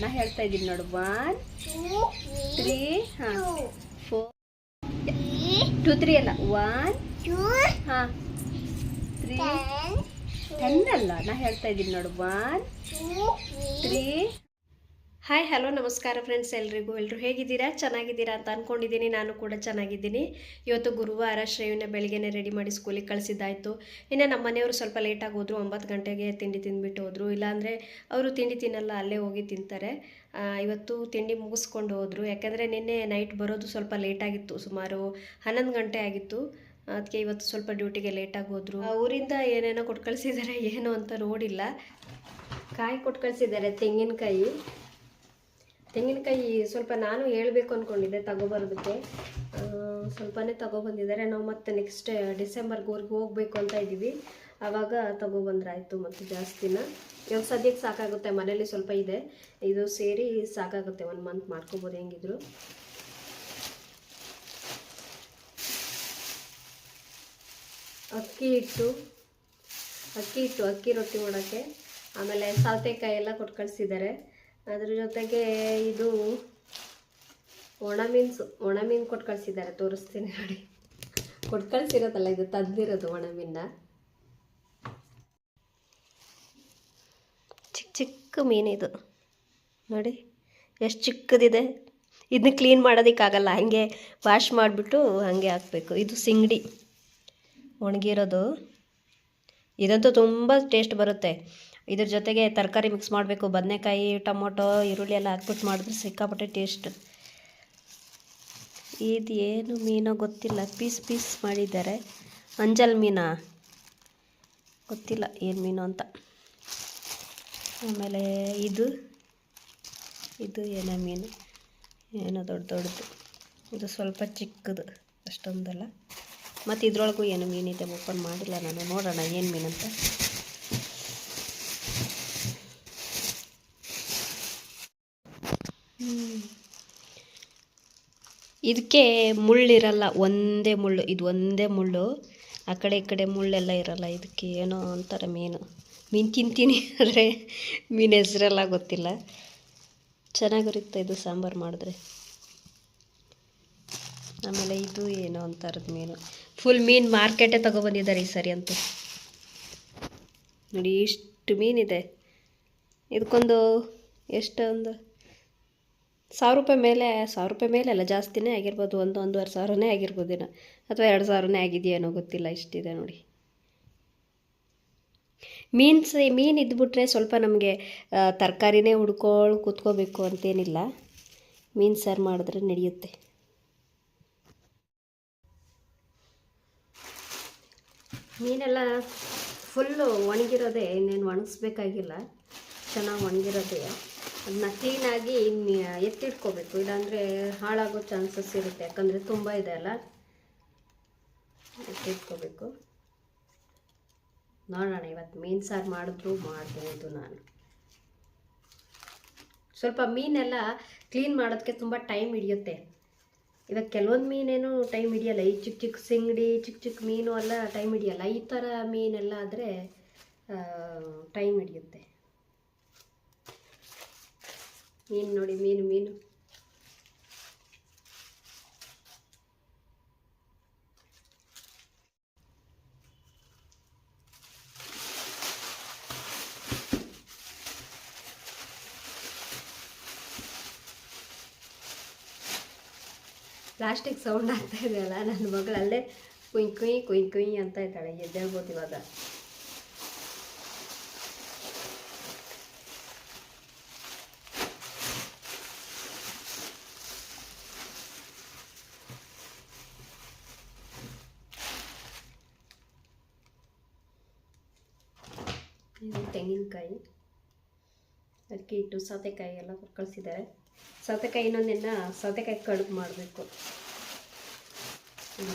ನಾ ಹೇಳ್ತಾ ಇದ್ದೀನಿ ನೋಡು. ಒನ್ ತ್ರೀ ಹಾಂ. ಫೋರ್ ಟು ತ್ರೀ ಅಲ್ಲ. ಒನ್ ಹಾಂ. ತ್ರೀ ಟೆನ್ ಅಲ್ಲ. ನಾ ಹೇಳ್ತಾ ಇದ್ದೀನಿ ನೋಡು. ಒನ್ ತ್ರೀ ಹಾಯ್ ಹಲೋ ನಮಸ್ಕಾರ ಫ್ರೆಂಡ್ಸ್ ಎಲ್ರಿಗೂ. ಎಲ್ಲರೂ ಹೇಗಿದ್ದೀರಾ? ಚೆನ್ನಾಗಿದ್ದೀರಾ ಅಂತ ಅಂದ್ಕೊಂಡಿದ್ದೀನಿ ನಾನು ಕೂಡ ಚೆನ್ನಾಗಿದ್ದೀನಿ. ಇವತ್ತು ಗುರುವಾರ ಶ್ರೇಯನ ಬೆಳಿಗ್ಗೆನೇ ರೆಡಿ ಮಾಡಿ ಸ್ಕೂಲಿಗೆ ಕಳಿಸಿದ್ದಾಯಿತು. ಇನ್ನು ನಮ್ಮ ಮನೆಯವರು ಸ್ವಲ್ಪ ಲೇಟಾಗಿ ಹೋದರು. ಒಂಬತ್ತು ಗಂಟೆಗೆ ತಿಂಡಿ ತಿಂದುಬಿಟ್ಟು ಹೋದರು. ಇಲ್ಲಾಂದರೆ ಅವರು ತಿಂಡಿ ತಿನ್ನಲ್ಲ, ಅಲ್ಲೇ ಹೋಗಿ ತಿಂತಾರೆ. ಇವತ್ತು ತಿಂಡಿ ಮುಗಿಸ್ಕೊಂಡು ಹೋದರು. ಯಾಕೆಂದರೆ ನಿನ್ನೆ ನೈಟ್ ಬರೋದು ಸ್ವಲ್ಪ ಲೇಟಾಗಿತ್ತು ಸುಮಾರು ಹನ್ನೊಂದು ಗಂಟೆ ಆಗಿತ್ತು. ಅದಕ್ಕೆ ಇವತ್ತು ಸ್ವಲ್ಪ ಡ್ಯೂಟಿಗೆ ಲೇಟಾಗಿ ಹೋದರು. ಊರಿಂದ ಏನೇನೋ ಕೊಟ್ಟು ಕಳಿಸಿದ್ದಾರೆ ಏನು ಅಂತ ನೋಡಿಲ್ಲ. ಕಾಯಿ ಕೊಟ್ಟು ಕಳಿಸಿದ್ದಾರೆ ತೆಂಗಿನಕಾಯಿ. ತೆಂಗಿನಕಾಯಿ ಸ್ವಲ್ಪ ನಾನು ಹೇಳಬೇಕು ಅಂದ್ಕೊಂಡಿದ್ದೆ ತಗೊಬರೋದಕ್ಕೆ. ಸ್ವಲ್ಪನೇ ತಗೊಬಂದಿದ್ದಾರೆ. ನಾವು ಮತ್ತೆ ನೆಕ್ಸ್ಟ್ ಡಿಸೆಂಬರ್ಗೆ ಊರಿಗೆ ಹೋಗಬೇಕು ಅಂತ ಇದ್ದೀವಿ. ಆವಾಗ ತಗೊಬಂದ್ರಾಯ್ತು ಮತ್ತು ಜಾಸ್ತಿನ ಇವಾಗ ಸದ್ಯಕ್ಕೆ ಸಾಕಾಗುತ್ತೆ ಮನೇಲಿ ಸ್ವಲ್ಪ ಇದೆ. ಇದು ಸೇರಿ ಸಾಕಾಗುತ್ತೆ ಒಂದು ಮಂತ್ ಮಾಡ್ಕೋಬೋದು ಹೆಂಗಿದ್ರು. ಅಕ್ಕಿ ಹಿಟ್ಟು ಅಕ್ಕಿ ಹಿಟ್ಟು, ಅಕ್ಕಿ ರೊಟ್ಟಿ ಮಾಡೋಕ್ಕೆ. ಆಮೇಲೆ ಸೌತೆಕಾಯಿ ಎಲ್ಲ ಕೊಟ್ಟು ಕಳಿಸಿದ್ದಾರೆ ಅದ್ರ ಜೊತೆಗೆ ಇದು ಒಣ ಮೀನ್ಸು, ಒಣ ಮೀನು ಕೊಟ್ಟು ಕಳಿಸಿದ್ದಾರೆ, ತೋರಿಸ್ತೀನಿ ನೋಡಿ. ಕೊಟ್ಟು ಕಳಿಸಿರೋದಲ್ಲ, ಇದು ತಂದಿರೋದು ಒಣಮೀನ ಚಿಕ್ಕ ಚಿಕ್ಕ ಚಿಕ್ಕ ಇದು. ನೋಡಿ, ಎಷ್ಟು ಚಿಕ್ಕದಿದೆ. ಇದನ್ನ ಕ್ಲೀನ್ ಮಾಡೋದಕ್ಕಾಗಲ್ಲ, ಹಾಗೆ ವಾಶ್ ಮಾಡಿಬಿಟ್ಟು ಹಾಗೆ ಹಾಕಬೇಕು. ಇದು ಸಿಂಗಡಿ, ಒಣಗಿರೋದು. ಇದಂತೂ ತುಂಬ ಟೇಸ್ಟ್ ಬರುತ್ತೆ. ಇದ್ರ ಜೊತೆಗೆ ತರಕಾರಿ ಮಿಕ್ಸ್ ಮಾಡಬೇಕು. ಬದನೆಕಾಯಿ, ಟೊಮೊಟೊ, ಈರುಳ್ಳಿ ಎಲ್ಲ ಹಾಕ್ಬಿಟ್ಟು ಮಾಡಿದ್ರೆ ಸಿಕ್ಕಾಪಟ್ಟೆ ಟೇಸ್ಟ್ ಇದು ಏನು ಮೀನೋ ಗೊತ್ತಿಲ್ಲ. ಪೀಸ್ ಪೀಸ್ ಮಾಡಿದ್ದಾರೆ. ಅಂಜಲ್ ಮೀನಾ? ಗೊತ್ತಿಲ್ಲ ಏನು ಮೀನು ಅಂತ. ಆಮೇಲೆ ಇದು ಇದು ಏನೋ ಮೀನು. ಏನೋ ದೊಡ್ಡ ದೊಡ್ಡದು. ಇದು ಸ್ವಲ್ಪ ಚಿಕ್ಕದು, ಅಷ್ಟೊಂದಲ್ಲ. ಮತ್ತು ಇದ್ರೊಳಗೂ ಏನು ಮೀನಿದೆ ಓಪನ್ ಮಾಡಿಲ್ಲ ನಾನು. ನೋಡೋಣ ಏನು ಮೀನಂತ. ಇದಕ್ಕೆ ಮುಳ್ಳಿರಲ್ಲ, ಒಂದೇ ಮುಳ್ಳು, ಇದು ಒಂದೇ ಮುಳ್ಳು. ಆ ಕಡೆ ಈ ಕಡೆ ಮುಳ್ಳೆಲ್ಲ ಇರಲ್ಲ, ಇದಕ್ಕೆ ಏನೋ ಒಂಥರ ಮೀನು. ಮೀನು ತಿಂತೀನಿ ಆದರೆ ಮೀನು ಹೆಸರೆಲ್ಲ ಗೊತ್ತಿಲ್ಲ. ಚೆನ್ನಾಗಿರುತ್ತೆ ಇದು ಸಾಂಬಾರು ಮಾಡಿದ್ರೆ. ಆಮೇಲೆ ಇದು ಏನೋ ಒಂಥರದ ಮೀನು. ಫುಲ್ ಮೀನು ಮಾರ್ಕೆಟೇ ತೊಗೊಬಂದಿದ್ದಾರೆ ಈ ಸರಿ ಅಂತೂ. ನೋಡಿ, ಇಷ್ಟು ಮೀನಿದೆ. ಇದಕ್ಕೊಂದು ಎಷ್ಟೊಂದು? ಸಾವಿರ ರೂಪಾಯಿ ಮೇಲೆ, ಸಾವಿರ ರೂಪಾಯಿ ಮೇಲೆ ಅಲ್ಲ, ಜಾಸ್ತಿನೇ ಆಗಿರ್ಬೋದು, ಒಂದು ಒಂದೂವರೆ ಸಾವಿರನೇ ಆಗಿರ್ಬೋದೇನೋ ಅಥವಾ ಎರಡು ಸಾವಿರನೇ ಆಗಿದೆಯೇನೋ ಗೊತ್ತಿಲ್ಲ, ಇಷ್ಟಿದೆ ನೋಡಿ. ಮೀನ್ಸ್ ಮೀನು ಇದ್ಬಿಟ್ರೆ ಸ್ವಲ್ಪ ನಮಗೆ ತರಕಾರಿನೇ ಹುಡ್ಕೊಂಡು ಕೂತ್ಕೋಬೇಕು ಅಂತೇನಿಲ್ಲ. ಮೀನು ಸಾರು ಮಾಡಿದ್ರೆ ನಡೆಯುತ್ತೆ. ಮೀನೆಲ್ಲ ಫುಲ್ಲು ಒಣಗಿರೋದೇ ಇನ್ನೇನು ಒಣಗಿಸ್ಬೇಕಾಗಿಲ್ಲ. ಚೆನ್ನಾಗಿ ಒಣಗಿರೋದೇ. ಅದನ್ನ ಕ್ಲೀನಾಗಿ ಎತ್ತಿಟ್ಕೋಬೇಕು. ಇಲ್ಲಾಂದರೆ ಹಾಳಾಗೋ ಚಾನ್ಸಸ್ ಇರುತ್ತೆ. ಯಾಕಂದರೆ ತುಂಬ ಇದೆ ಅಲ್ಲ? ಎತ್ತಿಟ್ಕೋಬೇಕು. ನೋಡೋಣ ಇವತ್ತು ಮೀನು ಸಾರು ಮಾಡಿದ್ರು, ಮಾಡ್ಬೋದು ನಾನು. ಸ್ವಲ್ಪ ಮೀನೆಲ್ಲ ಕ್ಲೀನ್ ಮಾಡೋದಕ್ಕೆ ತುಂಬ ಟೈಮ್ ಹಿಡಿಯುತ್ತೆ. ಇವಾಗ ಕೆಲವೊಂದು ಮೀನೇನು ಟೈಮ್ ಹಿಡಿಯಲ್ಲ. ಈ ಚಿಕ್ಕ ಚಿಕ್ಕ ಸಿಂಗಡಿ ಚಿಕ್ಕ ಚಿಕ್ಕ ಮೀನು ಎಲ್ಲ ಟೈಮ್ ಹಿಡಿಯಲ್ಲ. ಈ ಥರ ಮೀನೆಲ್ಲ ಆದರೆ ಟೈಮ್ ಹಿಡಿಯುತ್ತೆ. ಮೀನು ನೋಡಿ, ಮೀನು ಮೀನು. ಪ್ಲಾಸ್ಟಿಕ್ ಸೌಂಡ್ ಆಗ್ತಾ ಇದೆಯಲ್ಲ, ನನ್ನ ಮಗಳಲ್ಲೇ ಕುಯ್ ಕುಯ್ ಕುಯ್ ಕುಯ್ ಅಂತ ಇದ್ದಾಳೆ, ಎದ್ದೇಳ್ಬೋದು ಇವಾಗ. ಇದು ತೆಂಗಿನಕಾಯಿ. ಅಕ್ಕಿ ಇಟ್ಟು ಸೌತೆಕಾಯಿ ಎಲ್ಲ ಕಳಿಸಿದ್ದಾರೆ. ಸೌತೆಕಾಯಿ ಇನ್ನೊಂದಿನ ಸೌತೆಕಾಯಿ ಕಡುಬು ಮಾಡಬೇಕು.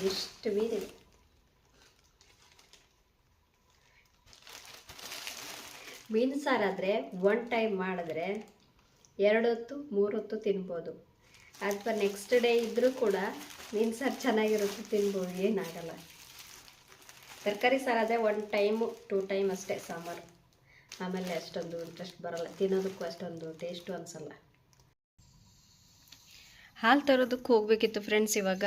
ಎಷ್ಟು ಮೀನಿದೆ ಮೀನು ಸಾರಾದರೆ ಒನ್ ಟೈಮ್ ಮಾಡಿದ್ರೆ ಎರಡು ಹೊತ್ತು, ಮೂರು ಹೊತ್ತು ತಿನ್ಬೋದು. ಅಥವಾ ನೆಕ್ಸ್ಟ್ ಡೇ ಇದ್ದರೂ ಕೂಡ ಮೀನು ಸಾರು ಚೆನ್ನಾಗಿರುತ್ತೆ, ತಿನ್ಬೋದು ಏನಾಗಲ್ಲ ತರಕಾರಿ ಸಾರಾದರೆ ಒನ್ ಟೈಮು ಟೂ ಟೈಮ್ ಅಷ್ಟೇ ಸಾಂಬಾರು. ಆಮೇಲೆ ಅಷ್ಟೊಂದು ಇಂಟ್ರೆಸ್ಟ್ ಬರಲ್ಲ. ತಿನ್ನೋದಕ್ಕೂ ಅಷ್ಟೊಂದು ಟೇಸ್ಟು ಅನಿಸಲ್ಲ. ಹಾಲು ತರೋದಕ್ಕೆ ಹೋಗಬೇಕಿತ್ತು ಫ್ರೆಂಡ್ಸ್ ಇವಾಗ.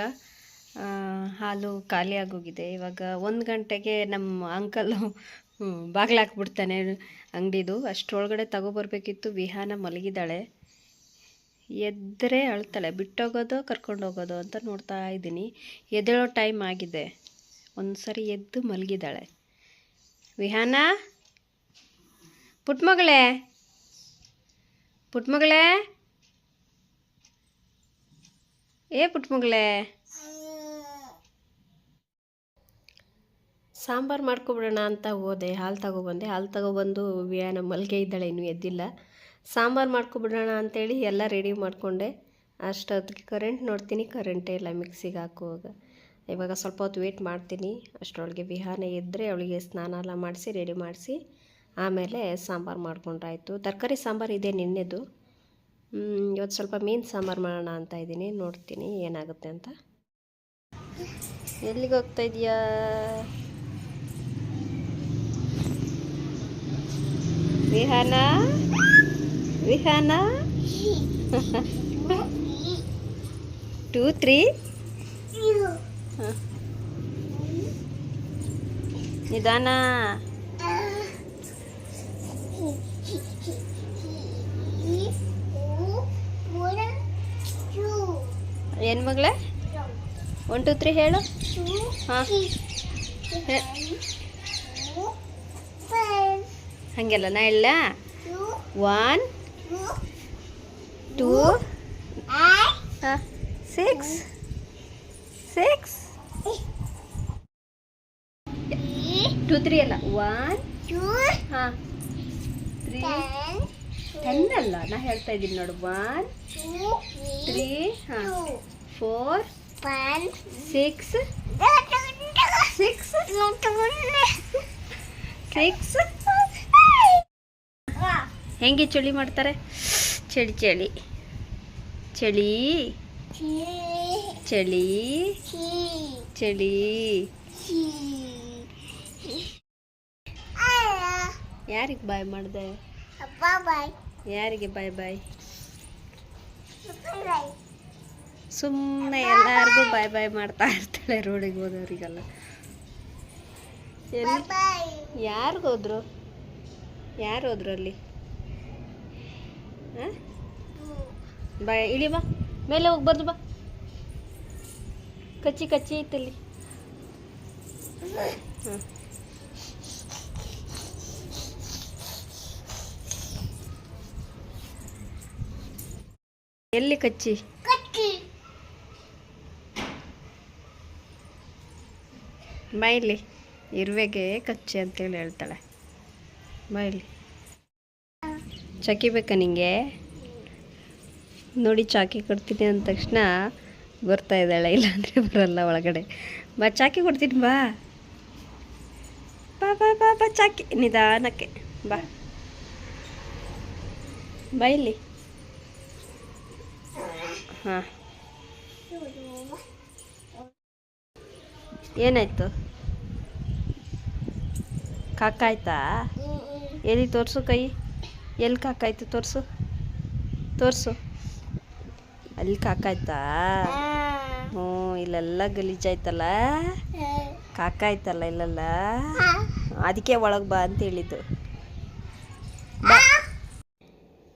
ಹಾಲು ಖಾಲಿ ಆಗೋಗಿದೆ. ಇವಾಗ ಒಂದು ಗಂಟೆಗೆ ನಮ್ಮ ಅಂಕಲು ಬಾಗಿಲು ಹಾಕ್ಬಿಡ್ತಾನೆ ಅಂಗಡಿದು. ಅಷ್ಟರೊಳಗಡೆ ತಗೊಬರ್ಬೇಕಿತ್ತು ವಿಹಾನ ಮಲಗಿದ್ದಾಳೆ. ಎದ್ದರೆ ಅಳ್ತಾಳೆ. ಬಿಟ್ಟೋಗೋದು ಕರ್ಕೊಂಡು ಹೋಗೋದು ಅಂತ ನೋಡ್ತಾ ಇದ್ದೀನಿ. ಎದ್ದೇಳೋ ಟೈಮ್ ಆಗಿದೆ. ಒಂದು ಸರಿ ಎದ್ದು ಮಲಗಿದ್ದಾಳೆ. ವಿಹಾನ? ಪುಟ್ಮಗಳೇ? ಪುಟ್ಮಗಳೇ? ಏ ಪುಟ್ಮಗಳೇ? ಸಾಂಬಾರು ಮಾಡ್ಕೊಬಿಡೋಣ ಅಂತ ಹೋದೆ. ಹಾಲು ತಗೊಬಂದೆ ಹಾಲು ತಗೊಬಂದು ವ್ಯಾನ ಮಲ್ಗೆ ಇದ್ದಾಳೆ, ಇನ್ನೂ ಎದ್ದಿಲ್ಲ. ಸಾಂಬಾರು ಮಾಡ್ಕೊಬಿಡೋಣ ಅಂತೇಳಿ ಎಲ್ಲ ರೆಡಿ ಮಾಡಿಕೊಂಡೆ. ಅಷ್ಟೊತ್ತಿಗೆ ಕರೆಂಟ್ ನೋಡ್ತೀನಿ. ಕರೆಂಟೇ ಇಲ್ಲ ಮಿಕ್ಸಿಗೆ ಹಾಕುವಾಗ. ಇವಾಗ ಸ್ವಲ್ಪ ಹೊತ್ತು ವೇಟ್ ಮಾಡ್ತೀನಿ. ಅಷ್ಟರೊಳಗೆ ವಿಹಾನ ಎದ್ದರೆ ಅವಳಿಗೆ ಸ್ನಾನ ಎಲ್ಲ ಮಾಡಿಸಿ ರೆಡಿ ಮಾಡಿಸಿ. ಆಮೇಲೆ ಸಾಂಬಾರು ಮಾಡ್ಕೊಂಡ್ರಾಯಿತು ತರಕಾರಿ ಸಾಂಬಾರು ಇದೆ ನಿನ್ನೆದು. ಇವತ್ತು ಸ್ವಲ್ಪ ಮೀನು ಸಾಂಬಾರು ಮಾಡೋಣ ಅಂತ ಇದ್ದೀನಿ. ನೋಡ್ತೀನಿ ಏನಾಗುತ್ತೆ ಅಂತ. ಎಲ್ಲಿಗೆ ಹೋಗ್ತಾ ಇದೀಯಾ ವಿಹಾನ? ವಿಹಾನ? Two three? ನಿಧಾನ ಏನು ಮಗಳೇ ಒನ್ ಟು ತ್ರೀ ಹೇಳು. ಹಾಂ. ಹಂಗೆಲ್ಲ ನಾ ಹೇಳ one two six six two three ಅಲ್ಲ. ಒನ್ ಹಾಂ. ತ್ರೀ ಟೆನ್ ಅಲ್ಲ. ನಾ ಹೇಳ್ತಾ ಇದ್ದೀನಿ ನೋಡು. ಒನ್ ತ್ರೀ ಹಾಂ. ಫೋರ್ ಸಿಕ್ಸ್ ಹೆಂಗೆ ಚಳಿ ಮಾಡ್ತಾರೆ? ಚಳಿ ಚಳಿ. ಚಳಿ. ಚಳಿ. ಚಳಿ. ಯಾರಿಗೆ ಬಾಯ್ ಮಾಡಿದೆ? ಯಾರಿಗೆ ಬಾಯ್ ಬಾಯ್? ಸುಮ್ಮನೆ ಎಲ್ಲರಿಗೂ ಬಾಯ್ ಬಾಯ್ ಮಾಡ್ತಾ ಇರ್ತಾಳೆ ರೋಡಿಗೆ ಹೋದವರಿಗೆಲ್ಲ. ಯಾರಿಗೋದ್ರು ಯಾರು ಹೋದ್ರು ಅಲ್ಲಿ? ಬಾಯ್ ಇಳಿ ಬಾ. ಮೇಲೆ ಹೋಗ್ಬಾರ್ದು ಬಾ. ಕಚ್ಚಿ ಕಚ್ಚಿ ಐತಲ್ಲಿ ಹಾಂ. ಎಲ್ಲಿ ಕಚ್ಚಿ? ಬಾಯಿಲಿ ಇರುವೆಗೆ ಕಚ್ಚಿ ಅಂತೇಳಿ ಹೇಳ್ತಾಳೆ. ಮೈಲಿ. ಚಾಕಿ ಬೇಕಾ ನಿಂಗೆ? ನೋಡಿ ಚಾಕಿ ಕೊಡ್ತೀನಿ ಅಂದ ತಕ್ಷಣ ಬರ್ತಾ ಇದ್ದಾಳೆ, ಇಲ್ಲಾಂದರೆ ಬರಲ್ಲ ಒಳಗಡೆ. ಬಾ, ಚಾಕಿ ಕೊಡ್ತೀನಿ, ಬಾ. ಬಾ ಬಾ ಬಾ ಬಾ, ಚಾಕಿ. ನಿಧಾನಕ್ಕೆ ಬಾ. ಬಾ ಇಲ್ಲಿ. ಹಾಂ. ಏನಾಯ್ತು? ಕಾಕಾಯ್ತಾ ಎಲ್ಲಿ ತೋರಿಸು ಕೈ? ಎಲ್ಲಿ ಕಾಕಾಯ್ತು ತೋರಿಸು? ತೋರಿಸು. ಅಲ್ಲಿ ಕಾಕಾಯ್ತಾ ಹ್ಞೂ ಇಲ್ಲೆಲ್ಲ ಗಲೀಜಾಯ್ತಲ್ಲ ಕಾಕಾಯ್ತಲ್ಲ ಇಲ್ಲೆಲ್ಲ? ಅದಕ್ಕೆ ಒಳಗೆ ಬಾ ಅಂತ ಹೇಳಿದ್ದು.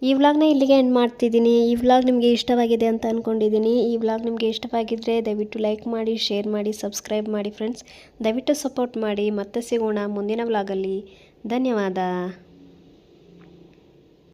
ಈ ವ್ಲಾಗ್ನ ಇಲ್ಲಿಗೆ ಎಂಡ್ ಮಾಡ್ತಿದ್ದೀನಿ. ಈ ವ್ಲಾಗ್ ನಿಮಗೆ ಇಷ್ಟವಾಗಿದೆ ಅಂತ ಅಂದ್ಕೊಂಡಿದ್ದೀನಿ ಈ ವ್ಲಾಗ್ ನಿಮಗೆ ಇಷ್ಟವಾಗಿದ್ದರೆ ದಯವಿಟ್ಟು ಲೈಕ್ ಮಾಡಿ ಶೇರ್ ಮಾಡಿ ಸಬ್ಸ್ಕ್ರೈಬ್ ಮಾಡಿ ಫ್ರೆಂಡ್ಸ್ ದಯವಿಟ್ಟು ಸಪೋರ್ಟ್ ಮಾಡಿ. ಮತ್ತೆ ಸಿಗೋಣ ಮುಂದಿನ ವ್ಲಾಗಲ್ಲಿ. ಧನ್ಯವಾದ.